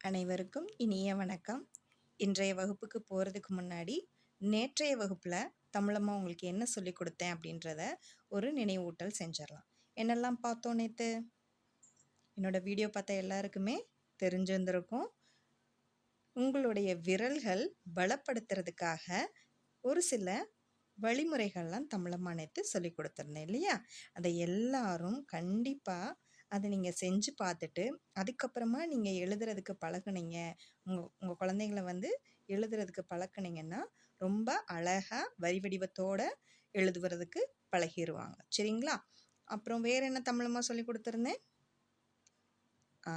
அனைவருக்கும் இனிய வணக்கம். இன்றைய வகுப்புக்கு போகிறதுக்கு முன்னாடி நேற்றைய வகுப்பில் தமிழம்மா உங்களுக்கு என்ன சொல்லி கொடுத்தேன் அப்படின்றத ஒரு நினைவூட்டல் செஞ்சிடலாம். என்னெல்லாம் பார்த்தோம் நேற்று என்னோடய வீடியோ பார்த்த எல்லாருக்குமே தெரிஞ்சிருந்திருக்கும். உங்களுடைய விரல்கள் பலப்படுத்துறதுக்காக ஒரு சில வழிமுறைகள்லாம் தமிழம்மா நேற்று சொல்லி கொடுத்துருந்தேன் இல்லையா? அதை எல்லாரும் கண்டிப்பாக அதை நீங்கள் செஞ்சு பார்த்துட்டு அதுக்கப்புறமா நீங்கள் எழுதுறதுக்கு பழகுனீங்க. உங்கள் உங்கள் குழந்தைங்கள வந்து எழுதுறதுக்கு பழக்கினீங்கன்னா ரொம்ப அழகாக வரி வடிவத்தோடு எழுதுவதுக்கு பழகிடுவாங்க சரிங்களா? அப்புறம் வேறு என்ன தமிழமாக சொல்லி கொடுத்துருந்தேன்? ஆ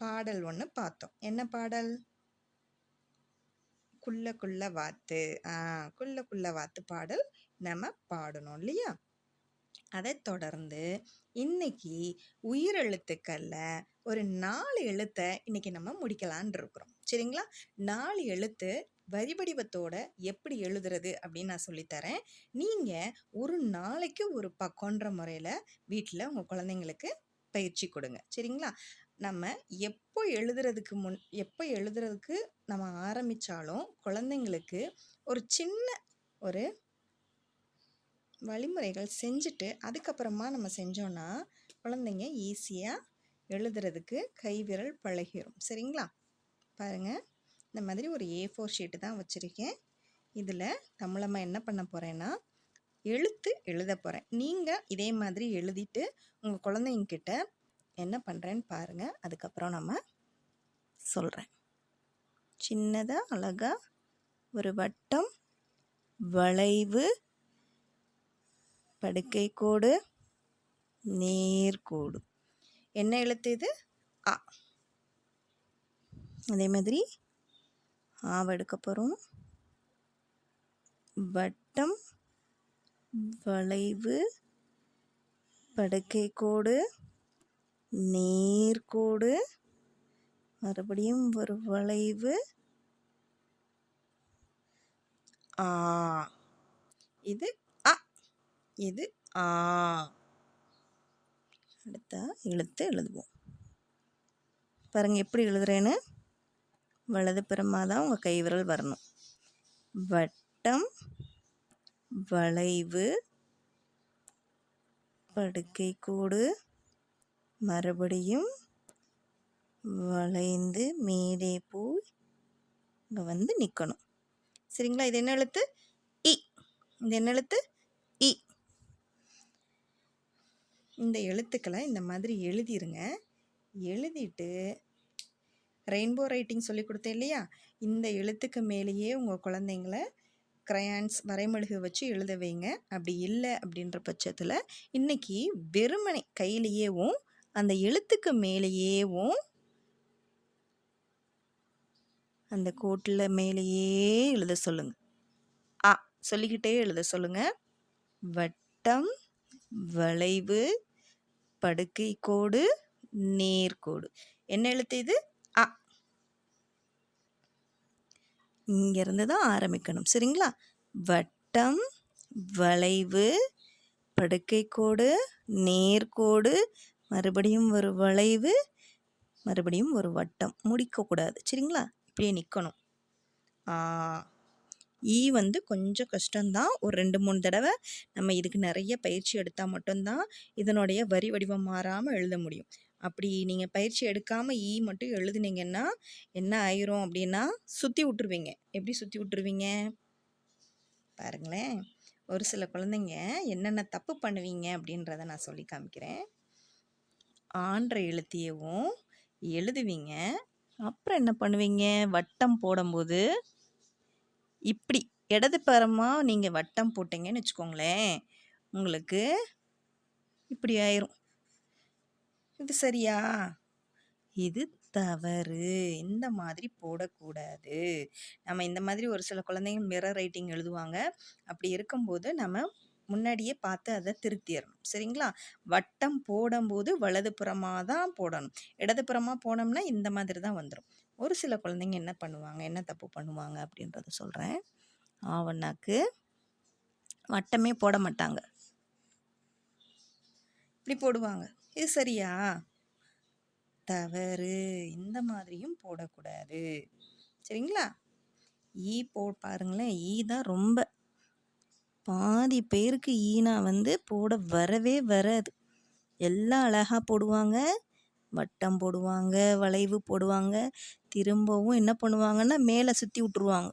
பாடல் ஒன்று பார்த்தோம். என்ன பாடல்? குள்ள குள்ள வாத்து. ஆ குள்ள குள்ள வாத்து பாடல் நம்ம பாடணும் இல்லையா? அதை தொடர்ந்து இன்னைக்கு உயிரெழுத்துக்களில் ஒரு நாலு எழுத்தை இன்னைக்கு நம்ம முடிக்கலான் இருக்கிறோம். சரிங்களா? நாலு எழுத்து வரி வடிவத்தோட எப்படி எழுதுறது அப்படின்னு நான் சொல்லித்தரேன் நீங்கள் ஒரு நாளைக்கு ஒரு பக்கம்ன்ற முறையில் வீட்டில் உங்கள் குழந்தைங்களுக்கு பயிற்சி கொடுங்க. சரிங்களா? நம்ம எப்போ எழுதுறதுக்கு முன் எப்போ எழுதுறதுக்கு நம்ம ஆரம்பித்தாலும் குழந்தைங்களுக்கு ஒரு சின்ன ஒரு வழிமுறைகள் செஞ்சுட்டு அதுக்கப்புறமா நம்ம செஞ்சோன்னா குழந்தைங்க ஈஸியாக எழுதுறதுக்கு கைவிரல் பழகிரும். சரிங்களா? பாருங்கள் இந்த மாதிரி ஒரு ஏ ஃபோர் ஷீட்டு தான் வச்சுருக்கேன். இதில் தமிழம்மா என்ன பண்ண போகிறேன்னா எழுத்து எழுத போகிறேன் நீங்கள் இதே மாதிரி எழுதிட்டு உங்கள் குழந்தைங்கிட்ட என்ன பண்ணுறேன்னு பாருங்கள் அதுக்கப்புறம் நம்ம சொல்கிறேன் சின்னதாக அழகாக ஒரு வட்டம் வளைவு படுக்கை கோடு நேர்கோடு என்ன எழுத்து இது? ஆ அதே மாதிரி ஆவெடுக்க போகிறோம் வட்டம் வளைவு படுக்கை கோடு நேர்கோடு மறுபடியும் ஒரு வளைவு. ஆ. இது இது ஆ. அடுத்த எழுத்து எழுதுவோம். பாருங்க எப்படி எழுதுறேன்னு? வலது புறமாக தான் உங்கள் கைவிரல் வரணும். வட்டம் வளைவு படுக்கை கூடு மறுபடியும் வளைந்து மேலே போய் இங்கே வந்து நிற்கணும் சரிங்களா? இது என்ன எழுத்து? இ. இது என்ன எழுத்து இ இந்த எழுத்துக்களை இந்த மாதிரி எழுதிருங்க. எழுதிட்டு ரெயின்போ ரைட்டிங் சொல்லி கொடுத்தேன் இல்லையா? இந்த எழுத்துக்கு மேலேயே உங்கள் குழந்தைங்கள க்ரையான்ஸ் வரைமெழுகு வச்சு எழுத வைங்க. அப்படி இல்லை அப்படின்ற பட்சத்தில் இன்றைக்கி வெறுமனை கையிலேயேவும் அந்த எழுத்துக்கு மேலேயேவும் அந்த கோட்டில் மேலேயே எழுத சொல்லுங்க. ஆ சொல்லிக்கிட்டே எழுத சொல்லுங்க. வட்டம் வளைவு படுக்கை கோடு நேர்கோடு என்ன எழுத்து இது? அ. இங்கிருந்து தான் ஆரம்பிக்கணும். சரிங்களா? வட்டம் வளைவு படுக்கை கோடு நேர்கோடு மறுபடியும் ஒரு வளைவு மறுபடியும் ஒரு வட்டம். முடிக்கக்கூடாது. சரிங்களா? இப்படியே நிற்கணும் ஈ வந்து கொஞ்சம் கஷ்டம்தான். ஒரு ரெண்டு மூணு தடவை நம்ம இதுக்கு நிறைய பயிற்சி எடுத்தால் மட்டும்தான் இதனுடைய வரி வடிவம் மாறாமல் எழுத முடியும். அப்படி நீங்கள் பயிற்சி எடுக்காமல் ஈ மட்டும் எழுதுனீங்கன்னா என்ன ஆயிரும் அப்படின்னா சுற்றி விட்டுருவீங்க. எப்படி சுற்றி விட்டுருவீங்க? பாருங்களேன். ஒரு சில குழந்தைங்க என்னென்ன தப்பு பண்ணுவீங்க அப்படின்றத நான் சொல்லி காமிக்கிறேன். ஆன்ற எழுத்தியவும் எழுதுவீங்க. அப்புறம் என்ன பண்ணுவீங்க? வட்டம் போடும்போது இப்படி இடது பரமாக நீங்கள் வட்டம் போட்டீங்கன்னு வச்சுக்கோங்களேன் உங்களுக்கு இப்படி ஆயிரும். இது சரியா? இது தவறு. இந்த மாதிரி போடக்கூடாது. நம்ம இந்த மாதிரி ஒரு சில குழந்தைங்க மிரர் ரைட்டிங் எழுதுவாங்க. அப்படி இருக்கும்போது நம்ம முன்னாடியே பார்த்து அதை திருத்திடணும். சரிங்களா? வட்டம் போடும்போது வலதுபுறமாக தான் போடணும். இடதுபுறமாக போனோம்னா இந்த மாதிரி தான் வந்துடும் ஒரு சில குழந்தைங்க என்ன பண்ணுவாங்க? என்ன தப்பு பண்ணுவாங்க? அப்படின்றத சொல்கிறேன் ஆவண்ணாக்கு வட்டமே போட மாட்டாங்க. இப்படி போடுவாங்க. இது சரியா? தவறு. இந்த மாதிரியும் போடக்கூடாது. சரிங்களா? ஈ போ பாருங்களேன். ஈ தான் ரொம்ப. பாதி பேருக்கு ஈனா வந்து போட வரவே வராது. எல்லாம் அழகாக போடுவாங்க. வட்டம் போடுவாங்க வளைவு போடுவாங்க திரும்பவும் என்ன பண்ணுவாங்கன்னா மேலே சுற்றி விட்ருவாங்க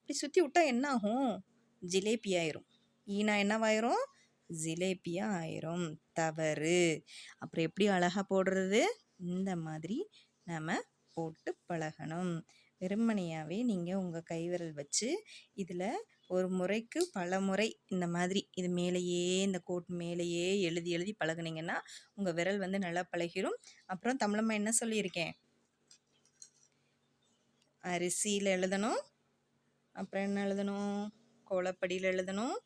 இப்படி சுற்றி விட்டா என்ன ஆகும்? ஜிலேபி ஆயிரும். ஈனா என்னவாயிரும் ஜிலேபியாக ஆயிரும். தவறு. அப்புறம் எப்படி அழகாக போடுறது? இந்த மாதிரி நம்ம போட்டு பழகணும். வெறுமனையாகவே நீங்கள் உங்கள் கைவிரல் வச்சு இதில் ஒரு முறைக்கு பல முறை இந்த மாதிரி இது மேலேயே இந்த கோட் மேலேயே எழுதி எழுதி பழகுனீங்கன்னா உங்கள் விரல் வந்து நல்லா பழகிரும். அப்புறம் தமிழம்மா என்ன சொல்லியிருக்கேன் அரிசியில் எழுதணும் அப்புறம் என்ன எழுதணும்? கோலப்படியில் எழுதணும்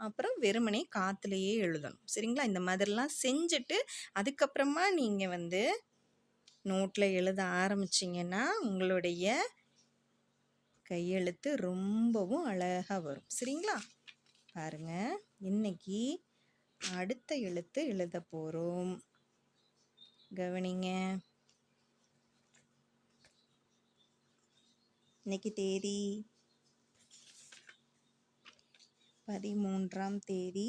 அப்புறம் வெறுமனே காற்றுலையே எழுதணும். சரிங்களா? இந்த மாதிரிலாம் செஞ்சுட்டு அதுக்கப்புறமா நீங்கள் வந்து நோட்டில் எழுத ஆரம்பிச்சிங்கன்னா உங்களுடைய கையெழுத்து ரொம்பவும் அழகாக வரும். சரிங்களா? பாருங்கள் இன்னைக்கு அடுத்த எழுத்து எழுத போகிறோம் கவனிங்க. இன்னைக்கு தேதி? பதிமூன்றாம் தேதி.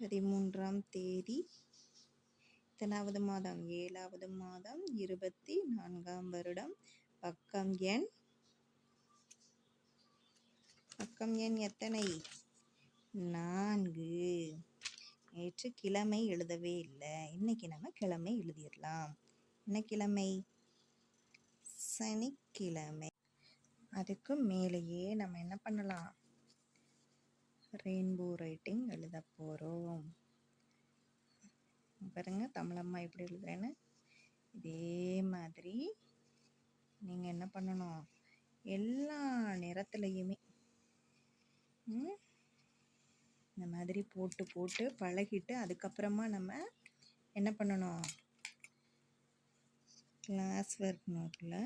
பதிமூன்றாம் தேதி எத்தனாவது மாதம்? ஏழாவது மாதம் இருபத்தி நான்காம் வருடம். பக்கம் எண்? பக்கம் எண் எத்தனை? நான்கு. நேற்று கிழமை எழுதவே இல்லை. இன்னைக்கு நம்ம கிழமை எழுதிடலாம். என்ன கிழமை? சனிக்கிழமை. அதுக்கு மேலேயே நம்ம என்ன பண்ணலாம்? ரெயின்போ ரைட்டிங் எழுத போகிறோம் பாருங்க தமிழம்மா எப்படி எழுதுறேன்னு. இதே மாதிரி நீங்கள் என்ன பண்ணணும்? எல்லா நிறத்துலையுமே இந்த மாதிரி போட்டு போட்டு பழகிட்டு அதுக்கப்புறமா நம்ம என்ன பண்ணணும்? கிளாஸ் ஒர்க் நோட்டில்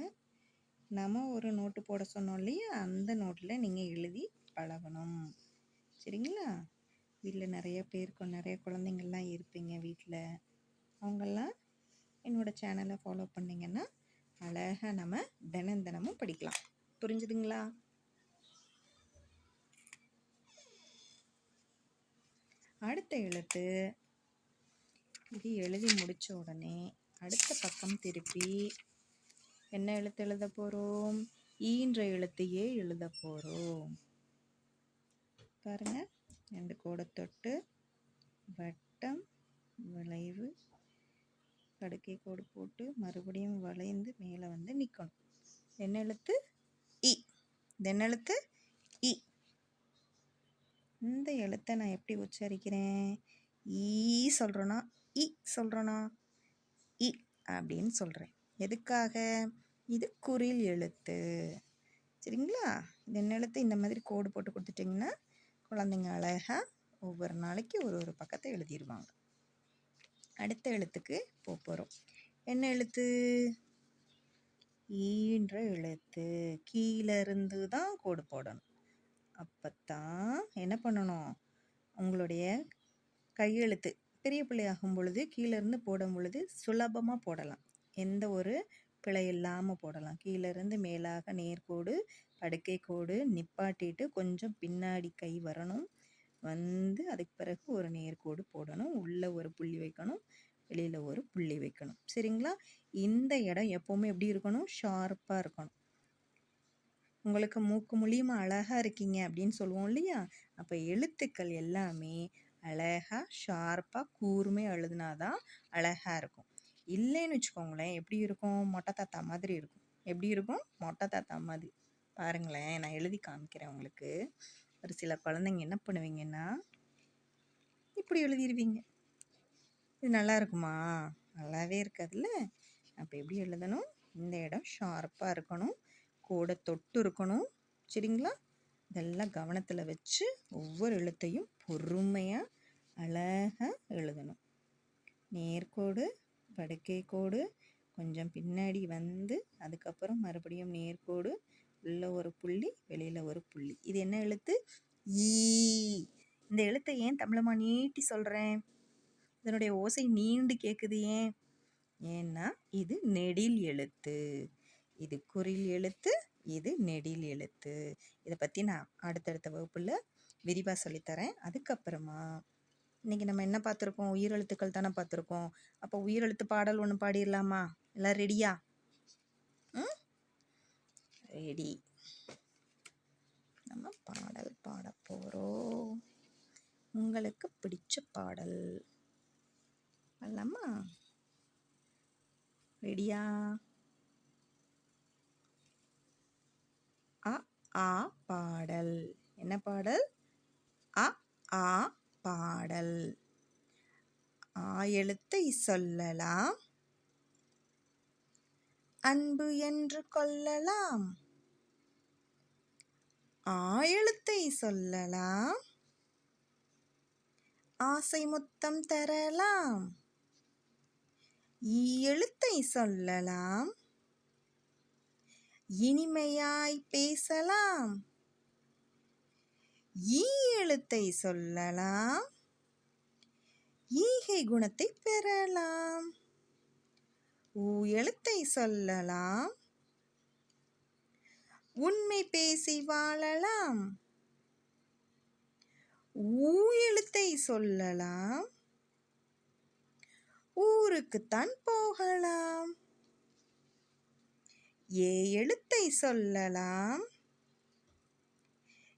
நம்ம ஒரு நோட்டு போட சொன்னோம் இல்லையா? அந்த நோட்டில் நீங்கள் எழுதி பழகணும். சரிங்களா? வீட்டில் நிறைய பேருக்கு நிறைய குழந்தைங்கள்லாம் இருப்பீங்க வீட்டில் அவங்கெல்லாம் என்னோடய சேனலை ஃபாலோ பண்ணிங்கன்னா அழகாக நம்ம தினம் தினமும் படிக்கலாம். புரிஞ்சுதுங்களா? அடுத்த எழுத்து. இது எழுதி முடித்த உடனே அடுத்த பக்கம் திருப்பி என்ன எழுத்து எழுத போகிறோம் ஈன்ற எழுத்தையே எழுத போகிறோம் பாருங்க. ரெண்டு கோடை தொட்டு வட்டம் வளைவு படுக்கை கோடு போட்டு மறுபடியும் வளைந்து மேலே வந்து நிற்கணும் என்ன எழுத்து இ. இது எழுத்து இ. இந்த எழுத்தை நான் எப்படி உச்சரிக்கிறேன்? ஈ சொல்கிறோன்னா இ சொல்கிறோன்னா இ அப்படின்னு சொல்கிறேன் எதுக்காக? இது குறில் எழுத்து. சரிங்களா? இது என்ன எழுத்து இந்த மாதிரி கோடு போட்டு கொடுத்துட்டிங்கன்னா குழந்தைங்க அழகாக ஒவ்வொரு நாளைக்கு ஒரு ஒரு பக்கத்தை எழுதிடுவாங்க அடுத்த எழுத்துக்கு போக போகிறோம் என்ன எழுத்து? ஈன்ற எழுத்து. கீழே இருந்து தான் கோடு போடணும். அப்பத்தான் என்ன பண்ணணும்? உங்களுடைய கையெழுத்து பெரிய பிள்ளை ஆகும் பொழுது கீழேருந்து போடும் பொழுது சுலபமாக போடலாம். எந்த ஒரு பிழை இல்லாமல் போடலாம். கீழேருந்து மேலாக நேர்கோடு படுக்கை கோடு நிப்பாட்டிட்டு கொஞ்சம் பின்னாடி கை வரணும். வந்து அதுக்கு பிறகு ஒரு நேர்கோடு போடணும். உள்ளே ஒரு புள்ளி வைக்கணும். வெளியில் ஒரு புள்ளி வைக்கணும். சரிங்களா? இந்த இடம் எப்போவுமே எப்படி இருக்கணும்? ஷார்ப்பாக இருக்கணும். உங்களுக்கு மூக்கு மூலியமாக அழகாக இருக்கீங்க அப்படின்னு சொல்லுவோம் இல்லையா? அப்போ எழுத்துக்கள் எல்லாமே அழகாக ஷார்ப்பாக கூர்மையாக எழுதுனாதான் அழகாக இருக்கும். இல்லைன்னு வச்சுக்கோங்களேன் எப்படி இருக்கும்? மொட்டை தாத்தா மாதிரி இருக்கும். எப்படி இருக்கும்? மொட்டை தாத்தா மாதிரி. பாருங்களேன் நான் எழுதி காமிக்கிறேன் உங்களுக்கு. ஒரு சில குழந்தைங்க என்ன பண்ணுவீங்கன்னா இப்படி எழுதிடுவீங்க இது நல்லா இருக்குமா? நல்லாவே இருக்காதுல்ல? அப்போ எப்படி எழுதணும்? இந்த இடம் ஷார்ப்பாக இருக்கணும். கூட தொட்டு இருக்கணும். சரிங்களா? இதெல்லாம் கவனத்தில் வச்சு ஒவ்வொரு எழுத்தையும் பொறுமையாக அழகாக எழுதணும். நேர்கோடு படுக்கை கோடு கொஞ்சம் பின்னாடி வந்து அதுக்கப்புறம் மறுபடியும் நேர்கோடு உள்ள ஒரு புள்ளி வெளியில் ஒரு புள்ளி. இது என்ன எழுத்து? ஈ. இந்த எழுத்தை ஏன் தமிழமா நீட்டி சொல்கிறேன் இதனுடைய ஓசை நீண்டு கேட்குது ஏன்? ஏன்னா இது நெடில் எழுத்து. இது குறில் எழுத்து இது நெடில் எழுத்து. இதை பற்றி நான் அடுத்தடுத்த வகுப்பில் விரிவாக சொல்லித்தரேன். அதுக்கப்புறமா இன்றைக்கி நம்ம என்ன பார்த்துருக்கோம் உயிரெழுத்துக்கள் தானே பார்த்துருக்கோம். அப்போ உயிரெழுத்து பாடல் ஒன்று பாடிடலாமா? எல்லாம் ரெடியா ரெடி நம்ம பாடல் பாட போகிறோம் உங்களுக்கு பிடிச்ச பாடல். பண்ணலாமா ரெடியா அ ஆ பாடல். என்ன பாடல்? அ ஆ பாடல். ஆ எழுத்தை சொல்லலாம். அன்பு என்று கொள்ளலாம். ஆ எழுத்தை சொல்லலாம். ஆசை முத்தம் தரலாம். ஈ எழுத்தை சொல்லலாம். இனிமையாய் பேசலாம். ஈ எழுத்தை சொல்லலாம். ஈகை குணத்தை பெறலாம். ஊ எழுத்தை சொல்லலாம். உண்மை பேசி வாழலாம். ஊ எழுத்தை சொல்லலாம். ஊருக்குத்தான் போகலாம். ஏ எழுத்தை சொல்லலாம்.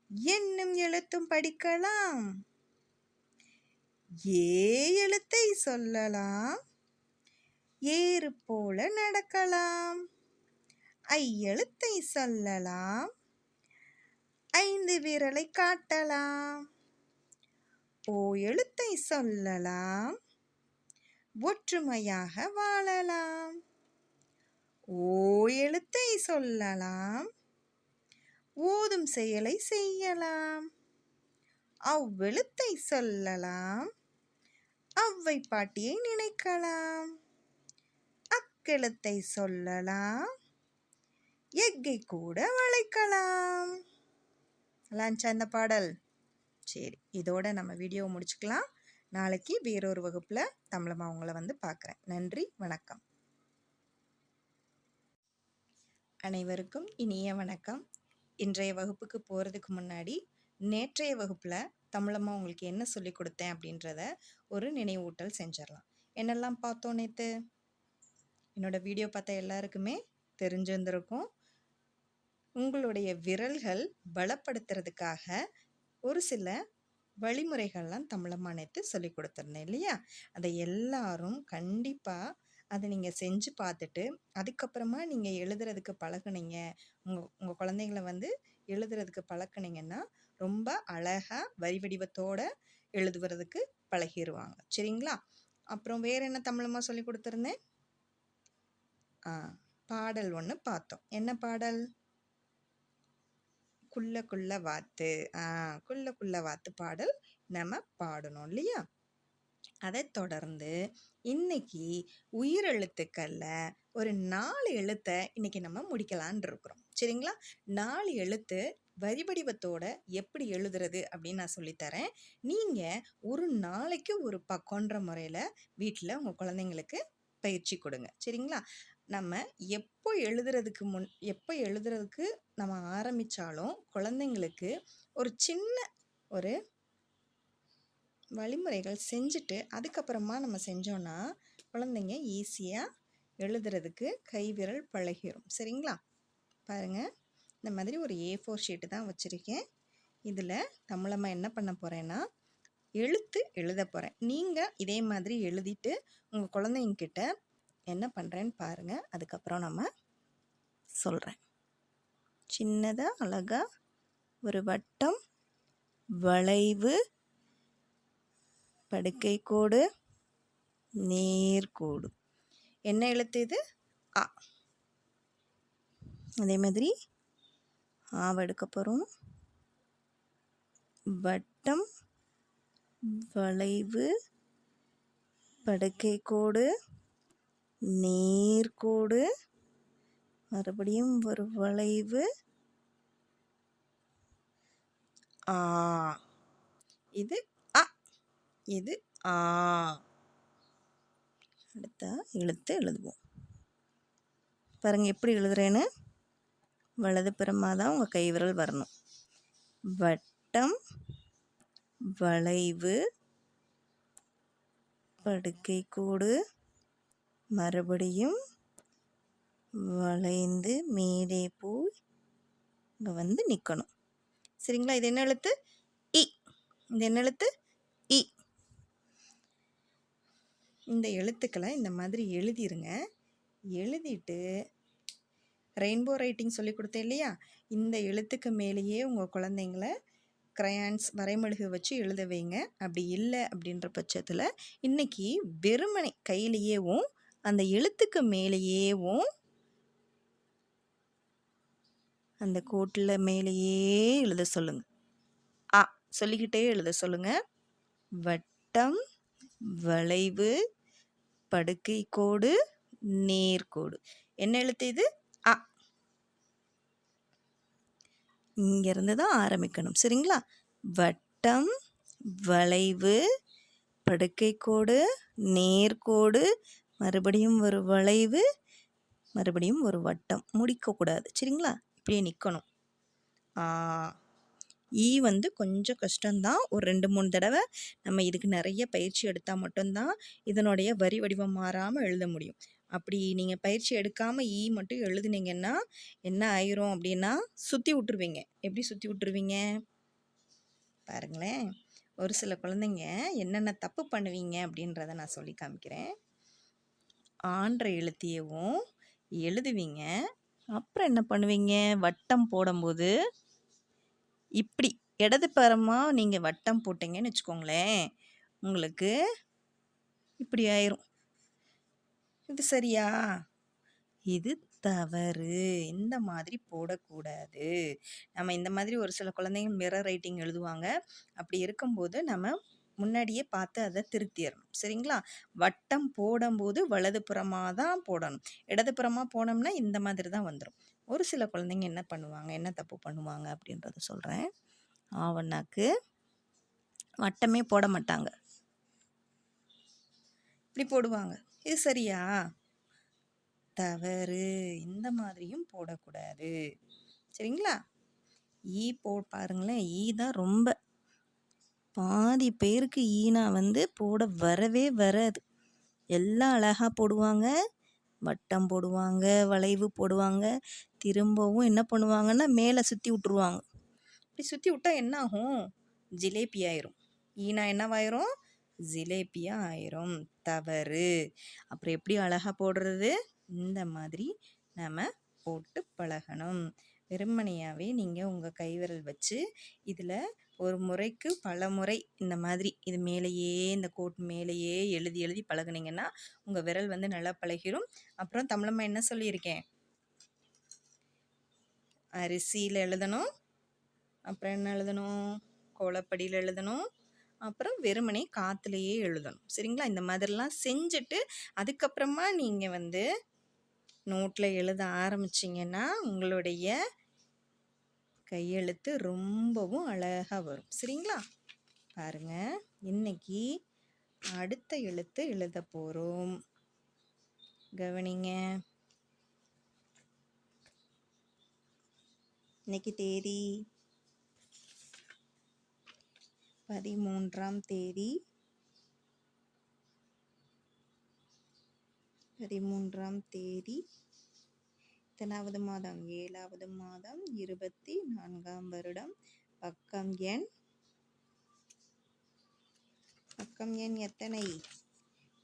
என்னும் எழுத்தும் படிக்கலாம். ஏ எழுத்தை சொல்லலாம். ஏறு போல நடக்கலாம். ஐ எழுத்தை சொல்லலாம். ஐந்து விரலை காட்டலாம். ஓ எழுத்தை சொல்லலாம். ஒற்றுமையாக வாழலாம். ஓ எழுத்தை சொல்லலாம். ஓதும் செயலை செய்யலாம். அவ்வெழுத்தை சொல்லலாம். அவ்வை பாட்டியை நினைக்கலாம். அக்கெழுத்தை சொல்லலாம். எக்கை கூட வளைக்கலாம். லஞ்சா இந்த பாடல். சரி இதோட நம்ம வீடியோவை முடிச்சுக்கலாம். நாளைக்கு வேறொரு வகுப்பில் தமிழம்மா உங்களை வந்து பார்க்குறேன். நன்றி வணக்கம். அனைவருக்கும் இனிய வணக்கம். இன்றைய வகுப்புக்கு போகிறதுக்கு முன்னாடி நேற்றைய வகுப்பில் தமிழம்மா உங்களுக்கு என்ன சொல்லி கொடுத்தேன் அப்படின்றத ஒரு நினைவூட்டல் செஞ்சிடலாம். என்னெல்லாம் பார்த்தோம் நேற்று என்னோடய வீடியோ பார்த்த எல்லாருக்குமே தெரிஞ்சிருந்திருக்கும். உங்களுடைய விரல்கள் பலப்படுத்துறதுக்காக ஒரு சில வழிமுறைகள்லாம் தமிழம்மா நேற்று சொல்லி கொடுத்துருந்தேன் இல்லையா? அதை எல்லாரும் கண்டிப்பாக அதை நீங்கள் செஞ்சு பார்த்துட்டு அதுக்கப்புறமா நீங்கள் எழுதுறதுக்கு பழகுனீங்க உங்கள் உங்கள் குழந்தைங்கள வந்து எழுதுறதுக்கு பழக்குனீங்கன்னா ரொம்ப அழகாக வரி வடிவத்தோடு எழுதுவதுக்கு பழகிடுவாங்க சரிங்களா? அப்புறம் வேறு என்ன தமிழமாக சொல்லி கொடுத்துருந்தேன்? ஆ பாடல் ஒன்று பார்த்தோம். என்ன பாடல்? குள்ள குள்ள வாத்து குள்ள குள்ள வாத்து பாடல் நம்ம பாடணும் இல்லையா? அதை தொடர்ந்து இன்னைக்கு உயிரெழுத்துக்கள்ல ஒரு நாலு எழுத்தை இன்னைக்கு நம்ம முடிக்கலான் இருக்கிறோம். சரிங்களா? நாலு எழுத்து வரிவடிவத்தோட எப்படி எழுதுறது அப்படின்னு நான் சொல்லித்தரேன். நீங்கள் ஒரு நாளைக்கு ஒரு பக்கம்ன்ற முறையில் வீட்டில் உங்கள் குழந்தைங்களுக்கு பயிற்சி கொடுங்க. சரிங்களா? நம்ம எப்போ எழுதுறதுக்கு முன் எப்போ எழுதுறதுக்கு நம்ம ஆரம்பித்தாலும் குழந்தைங்களுக்கு ஒரு சின்ன ஒரு வழிமுறைகள் செஞ்சுட்டு அதுக்கப்புறமா நம்ம செஞ்சோன்னா குழந்தைங்க ஈஸியாக எழுதுறதுக்கு கைவிரல் பழகிரும். சரிங்களா? பாருங்கள் இந்த மாதிரி ஒரு ஏ ஃபோர் ஷீட்டு தான் வச்சுருக்கேன். இதில் தமிழம்மா என்ன பண்ண போகிறேன்னா எழுத்து எழுத போகிறேன் நீங்கள் இதே மாதிரி எழுதிட்டு உங்கள் குழந்தைங்கிட்ட என்ன பண்ணுறேன்னு பாருங்கள் அதுக்கப்புறம் நம்ம சொல்கிறேன் சின்னதாக அழகாக ஒரு வட்டம் வளைவு படுக்கை கோடு நேர்கோடு என்ன எழுத்து இது? ஆ. அதே மாதிரி ஆவெடுக்க போகிறோம் வட்டம் வளைவு படுக்கை கோடு நேர்கோடு மறுபடியும் ஒரு வளைவு. ஆ இது அ இது ஆ. அடுத்தா எழுத்து எழுதுவோம். பாருங்கள் எப்படி எழுதுறேன்னு? வலது புறமாக தான் உங்கள் கை விரல் வரணும். வட்டம் வளைவு படுக்கை கூடு. மறுபடியும் வளைந்து மேலே போய் இங்கே வந்து நிற்கணும் சரிங்களா? இது என்ன எழுத்து? இ. இந்த என்ன எழுத்து? இ. இந்த எழுத்துக்களை இந்த மாதிரி எழுதிருங்க. எழுதிட்டு ரெயின்போ ரைட்டிங் சொல்லி கொடுத்தேன் இல்லையா? இந்த எழுத்துக்கு மேலேயே உங்கள் குழந்தைங்கள க்ரையான்ஸ் வரைமெழுகு வச்சு எழுத வைங்க. அப்படி இல்லை அப்படின்ற பட்சத்தில் இன்றைக்கி வெறுமனை கையிலேயேவும் அந்த எழுத்துக்கு மேலேயேவும் அந்த கோட்டில் மேலேயே எழுத சொல்லுங்க. ஆ சொல்லிக்கிட்டே எழுத சொல்லுங்க. வட்டம் வளைவு படுக்கை கோடு நேர்கோடு என்ன எழுத்து இது? அ. இங்கேருந்து தான் ஆரம்பிக்கணும். சரிங்களா? வட்டம் வளைவு படுக்கை கோடு நேர்கோடு மறுபடியும் ஒரு வளைவு மறுபடியும் ஒரு வட்டம். முடிக்கக்கூடாது. சரிங்களா? இப்படியே நிற்கணும் ஈ வந்து கொஞ்சம் கஷ்டம்தான். ஒரு ரெண்டு மூணு தடவை நம்ம இதுக்கு நிறைய பயிற்சி எடுத்தால் மட்டும்தான் இதனுடைய வரி வடிவம் மாறாமல் எழுத முடியும். அப்படி நீங்கள் பயிற்சி எடுக்காமல் ஈ மட்டும் எழுதுனீங்கன்னா என்ன ஆயிரும் அப்படின்னா சுற்றி விட்டுருவீங்க. எப்படி சுற்றி விட்டுருவீங்க? பாருங்களேன். ஒரு சில குழந்தைங்க என்னென்ன தப்பு பண்ணுவீங்க அப்படின்றத நான் சொல்லி காமிக்கிறேன். ஆன்ற எழுத்தியவும் எழுதுவீங்க. அப்புறம் என்ன பண்ணுவீங்க? வட்டம் போடும்போது இப்படி இடது பரமாக நீங்கள் வட்டம் போட்டிங்கன்னு வச்சுக்கோங்களேன். உங்களுக்கு இப்படி ஆயிரும். இது சரியா? இது தவறு. இந்த மாதிரி போடக்கூடாது. நம்ம இந்த மாதிரி ஒரு சில குழந்தைங்க மிரர் ரைட்டிங் எழுதுவாங்க. அப்படி இருக்கும்போது நம்ம முன்னாடியே பார்த்து அதை திருத்திடணும் சரிங்களா? வட்டம் போடும்போது வலது புறமாக தான் போடணும். இடதுபுறமாக போனோம்னா இந்த மாதிரி தான் வந்துடும் ஒரு சில குழந்தைங்க என்ன பண்ணுவாங்க? என்ன தப்பு பண்ணுவாங்க? அப்படின்றத சொல்கிறேன் ஆவண்ணாக்கு வட்டமே போட மாட்டாங்க. இப்படி போடுவாங்க. இது சரியா? தவறு. இந்த மாதிரியும் போடக்கூடாது. சரிங்களா? ஈ போ பாருங்களேன். ஈ தான் ரொம்ப பாதி பேருக்கு ஈனா வந்து போட வரவே வராது. எல்லாம் அழகாக போடுவாங்க. வட்டம் போடுவாங்க வளைவு போடுவாங்க. திரும்பவும் என்ன பண்ணுவாங்கன்னா மேலே சுற்றி விட்ருவாங்க இப்படி சுற்றி விட்டால் என்ன ஆகும்? ஜிலேபி ஆயிரும். ஈனா என்னவாயிரும்? ஜிலேபியாக ஆயிரும். தவறு. அப்புறம் எப்படி அழகாக போடுறது? இந்த மாதிரி நம்ம போட்டு பழகணும். வெறுமனையாகவே நீங்கள் உங்கள் கைவிரல் வச்சு இதில் ஒரு முறைக்கு பல முறை இந்த மாதிரி இது மேலேயே இந்த கோட் மேலேயே எழுதி எழுதி பழகுனீங்கன்னா உங்கள் விரல் வந்து நல்லா பழகிடும் அப்புறம் தமிழம்மா என்ன சொல்லியிருக்கேன்? அரிசியில் எழுதணும் அப்புறம் என்ன எழுதணும்? கோலப்படியில் எழுதணும் அப்புறம் வெறுமனே காற்றுலையே எழுதணும். சரிங்களா? இந்த மாதிரிலாம் செஞ்சுட்டு அதுக்கப்புறமா நீங்கள் வந்து நோட்டில் எழுத ஆரம்பிச்சிங்கன்னா உங்களுடைய கையெழுத்து ரொம்பவும் அழகாக வரும். சரிங்களா? பாருங்கள் இன்னைக்கு அடுத்த எழுத்து எழுத போகிறோம் கவனிங்க. இன்னைக்கு தேதி? பதிமூன்றாம் தேதி. பதிமூன்றாம் தேதி. எத்தனாவது மாதம் ஏழாவது மாதம் இருபத்தி நான்காம் வருடம். பக்கம் எண் பக்கம் எண் எத்தனை?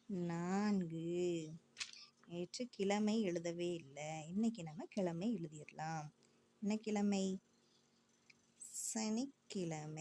நான்கு. நேற்று கிழமை எழுதவே இல்லை. இன்னைக்கு நம்ம கிழமை எழுதிடலாம். என்ன கிழமை? சனிக்கிழமை.